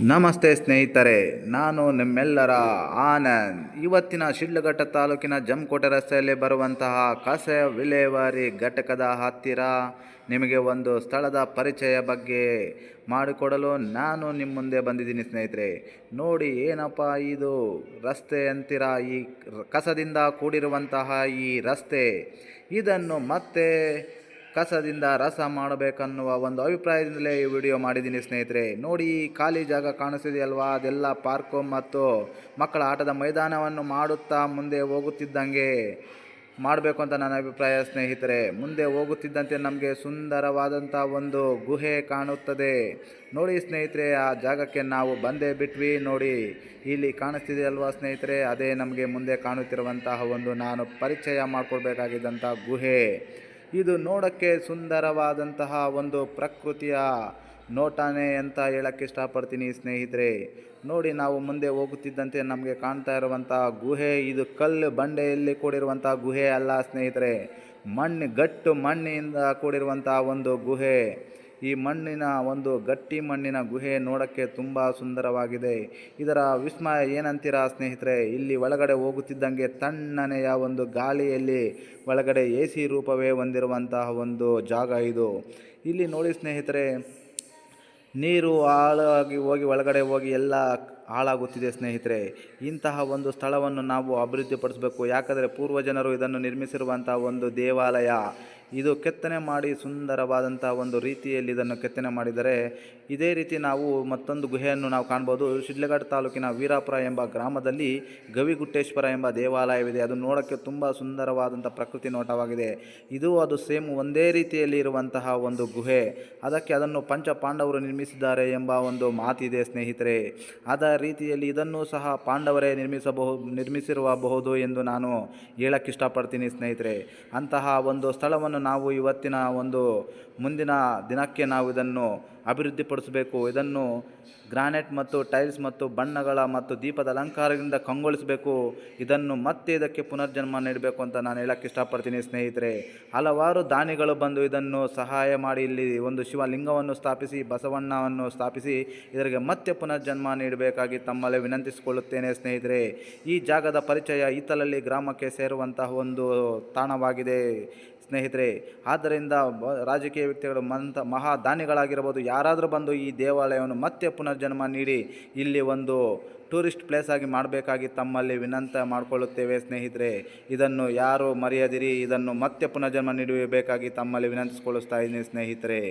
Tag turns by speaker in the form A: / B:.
A: ನಮಸ್ತೆ ಸ್ನೇಹಿತರೆ, ನಾನು ನಿಮ್ಮೆಲ್ಲರ ಆನಂದ್. ಇವತ್ತಿನ ಶಿಡ್ಲಘಟ್ಟ ತಾಲೂಕಿನ ಜಮ್ಕೋಟೆ ರಸ್ತೆಯಲ್ಲಿ ಬರುವಂತಹ ಕಸ ವಿಲೇವಾರಿ ಘಟಕದ ಹತ್ತಿರ ನಿಮಗೆ ಒಂದು ಸ್ಥಳದ ಪರಿಚಯ ಬಗ್ಗೆ ಮಾಡಿಕೊಡಲು ನಾನು ನಿಮ್ಮ ಮುಂದೆ ಬಂದಿದ್ದೀನಿ ಸ್ನೇಹಿತರೆ. ನೋಡಿ, ಏನಪ್ಪ ಇದು? ರಸ್ತೆ ಅಂತಿರ, ಈ ಕಸದಿಂದ ಕೂಡಿರುವಂತಹ ಈ ರಸ್ತೆ. ಇದನ್ನು ಮತ್ತೆ ಕಸದಿಂದ ರಸ ಮಾಡಬೇಕನ್ನುವ ಒಂದು ಅಭಿಪ್ರಾಯದಿಂದಲೇ ಈ ವಿಡಿಯೋ ಮಾಡಿದ್ದೀನಿ ಸ್ನೇಹಿತರೆ. ನೋಡಿ, ಖಾಲಿ ಜಾಗ ಕಾಣಿಸಿದೆಯಲ್ವಾ ಅದೆಲ್ಲ ಪಾರ್ಕು ಮತ್ತು ಮಕ್ಕಳ ಆಟದ ಮೈದಾನವನ್ನು ಮಾಡುತ್ತಾ ಮುಂದೆ ಹೋಗುತ್ತಿದ್ದಂಗೆ ಮಾಡಬೇಕು ಅಂತ ನನ್ನ ಅಭಿಪ್ರಾಯ ಸ್ನೇಹಿತರೆ. ಮುಂದೆ ಹೋಗುತ್ತಿದ್ದಂತೆ ನಮಗೆ ಸುಂದರವಾದಂಥ ಒಂದು ಗುಹೆ ಕಾಣುತ್ತದೆ. ನೋಡಿ ಸ್ನೇಹಿತರೆ, ಆ ಜಾಗಕ್ಕೆ ನಾವು ಬಂದೇ ಬಿಟ್ವಿ. ನೋಡಿ, ಇಲ್ಲಿ ಕಾಣಿಸ್ತಿದೆಯಲ್ವಾ ಸ್ನೇಹಿತರೆ? ಅದೇ ನಮಗೆ ಮುಂದೆ ಕಾಣುತ್ತಿರುವಂತಹ ಒಂದು ನಾನು ಪರಿಚಯ ಮಾಡಿಕೊಡ್ಬೇಕಾಗಿದ್ದಂಥ ಗುಹೆ. ಇದು ನೋಡೋಕ್ಕೆ ಸುಂದರವಾದಂತಹ ಒಂದು ಪ್ರಕೃತಿಯ ನೋಟನೇ ಅಂತ ಹೇಳಕ್ಕೆ ಇಷ್ಟಪಡ್ತೀನಿ ಸ್ನೇಹಿತರೆ. ನೋಡಿ ನಾವು ಮುಂದೆ ಹೋಗುತ್ತಿದ್ದಂತೆ ನಮಗೆ ಕಾಣ್ತಾ ಇರುವಂಥ ಗುಹೆ, ಇದು ಕಲ್ಲು ಬಂಡೆಯಲ್ಲಿ ಕೂಡಿರುವಂಥ ಗುಹೆ ಅಲ್ಲ ಸ್ನೇಹಿತರೆ. ಮಣ್ಣು ಗಟ್ಟು ಮಣ್ಣಿನಿಂದ ಕೂಡಿರುವಂಥ ಒಂದು ಗುಹೆ. ಈ ಮಣ್ಣಿನ ಒಂದು ಗಟ್ಟಿ ಮಣ್ಣಿನ ಗುಹೆ ನೋಡೋಕ್ಕೆ ತುಂಬ ಸುಂದರವಾಗಿದೆ. ಇದರ ವಿಸ್ಮಯ ಏನಂತೀರಾ ಸ್ನೇಹಿತರೆ? ಇಲ್ಲಿ ಒಳಗಡೆ ಹೋಗುತ್ತಿದ್ದಂಗೆ ತಣ್ಣನೆಯ ಒಂದು ಗಾಳಿಯಲ್ಲಿ ಒಳಗಡೆ ಎ ಸಿ ರೂಪವೇ ಹೊಂದಿರುವಂತಹ ಒಂದು ಜಾಗ ಇದು. ಇಲ್ಲಿ ನೋಡಿ ಸ್ನೇಹಿತರೆ, ನೀರು ಆಳಾಗಿ ಹೋಗಿ ಒಳಗಡೆ ಹೋಗಿ ಎಲ್ಲ ಹಾಳಾಗುತ್ತಿದೆ ಸ್ನೇಹಿತರೆ. ಇಂತಹ ಒಂದು ಸ್ಥಳವನ್ನು ನಾವು ಅಭಿವೃದ್ಧಿಪಡಿಸಬೇಕು. ಯಾಕಂದರೆ ಪೂರ್ವಜನರು ಇದನ್ನು ನಿರ್ಮಿಸಿರುವಂಥ ಒಂದು ದೇವಾಲಯ. ಇದು ಕೆತ್ತನೆ ಮಾಡಿ ಸುಂದರವಾದಂಥ ಒಂದು ರೀತಿಯಲ್ಲಿ ಇದನ್ನು ಕೆತ್ತನೆ ಮಾಡಿದರೆ ಇದೇ ರೀತಿ ನಾವು ಮತ್ತೊಂದು ಗುಹೆಯನ್ನು ನಾವು ಕಾಣ್ಬೋದು. ಶಿಡ್ಲಘಾಟ್ ತಾಲೂಕಿನ ವೀರಾಪುರ ಎಂಬ ಗ್ರಾಮದಲ್ಲಿ ಗವಿಗುಟ್ಟೇಶ್ವರ ಎಂಬ ದೇವಾಲಯವಿದೆ. ಅದು ನೋಡೋಕ್ಕೆ ತುಂಬ ಸುಂದರವಾದಂಥ ಪ್ರಕೃತಿ ನೋಟವಾಗಿದೆ. ಇದು ಅದು ಸೇಮ್ ಒಂದೇ ರೀತಿಯಲ್ಲಿ ಇರುವಂತಹ ಒಂದು ಗುಹೆ. ಅದಕ್ಕೆ ಅದನ್ನು ಪಂಚ ಪಾಂಡವರು ನಿರ್ಮಿಸಿದ್ದಾರೆ ಎಂಬ ಒಂದು ಮಾತಿದೆ ಸ್ನೇಹಿತರೆ. ಅದ ರೀತಿಯಲ್ಲಿ ಇದನ್ನು ಸಹ ಪಾಂಡವರೇ ನಿರ್ಮಿಸಬಹುದು, ನಿರ್ಮಿಸಿರಬಹುದು ಎಂದು ನಾನು ಹೇಳಕ್ಕೆ ಇಷ್ಟಪಡ್ತೀನಿ ಸ್ನೇಹಿತರೆ. ಅಂತಹ ಒಂದು ಸ್ಥಳವನ್ನು ನಾವು ಇವತ್ತಿನ ಒಂದು ಮುಂದಿನ ದಿನಕ್ಕೆ ನಾವು ಇದನ್ನು ಅಭಿವೃದ್ಧಿಪಡಿಸಬೇಕು. ಇದನ್ನು ಗ್ರಾನೈಟ್ ಮತ್ತು ಟೈಲ್ಸ್ ಮತ್ತು ಬಣ್ಣಗಳ ಮತ್ತು ದೀಪದ ಅಲಂಕಾರದಿಂದ ಕಂಗೊಳಿಸಬೇಕು. ಇದನ್ನು ಮತ್ತೆ ಇದಕ್ಕೆ ಪುನರ್ಜನ್ಮ ನೀಡಬೇಕು ಅಂತ ನಾನು ಹೇಳಕ್ಕೆ ಇಷ್ಟಪಡ್ತೀನಿ ಸ್ನೇಹಿತರೆ. ಹಲವಾರು ದಾನಿಗಳು ಬಂದು ಇದನ್ನು ಸಹಾಯ ಮಾಡಿ ಇಲ್ಲಿ ಒಂದು ಶಿವಲಿಂಗವನ್ನು ಸ್ಥಾಪಿಸಿ ಬಸವಣ್ಣವನ್ನು ಸ್ಥಾಪಿಸಿ, ಇದರಿಗೆ ಮತ್ತೆ ಪುನರ್ಜನ್ಮ ನೀಡಬೇಕಾಗಿ ತಮ್ಮಲ್ಲಿ ವಿನಂತಿಸಿಕೊಳ್ಳುತ್ತೇನೆ ಸ್ನೇಹಿತರೆ. ಈ ಜಾಗದ ಪರಿಚಯ ಈತಲಲ್ಲಿ ಗ್ರಾಮಕ್ಕೆ ಸೇರುವಂತಹ ಒಂದು ತಾಣವಾಗಿದೆ ಸ್ನೇಹಿತರೆ. ಆದ್ದರಿಂದ ರಾಜಕೀಯ ವ್ಯಕ್ತಿಗಳು ಮಂತ ಮಹಾ ದಾನಿಗಳಾಗಿರ್ಬೋದು ಯಾರಾದರೂ ಬಂದು ಈ ದೇವಾಲಯವನ್ನು ಮತ್ತೆ ಪುನರ್ಜನ್ಮ ನೀಡಿ, ಇಲ್ಲಿ ಒಂದು ಟೂರಿಸ್ಟ್ ಪ್ಲೇಸ್ ಆಗಿ ಮಾಡಬೇಕಾಗಿ ತಮ್ಮಲ್ಲಿ ವಿನಂತ ಮಾಡಿಕೊಳ್ಳುತ್ತೇವೆ ಸ್ನೇಹಿತರೆ. ಇದನ್ನು ಯಾರು ಮರೆಯದಿರಿ, ಇದನ್ನು ಮತ್ತೆ ಪುನರ್ಜನ್ಮ ನೀಡಬೇಕಾಗಿ ತಮ್ಮಲ್ಲಿ ವಿನಂತಿಸಿಕೊಳ್ಳುತ್ತಾ ಇದ್ದೀನಿ ಸ್ನೇಹಿತರೆ.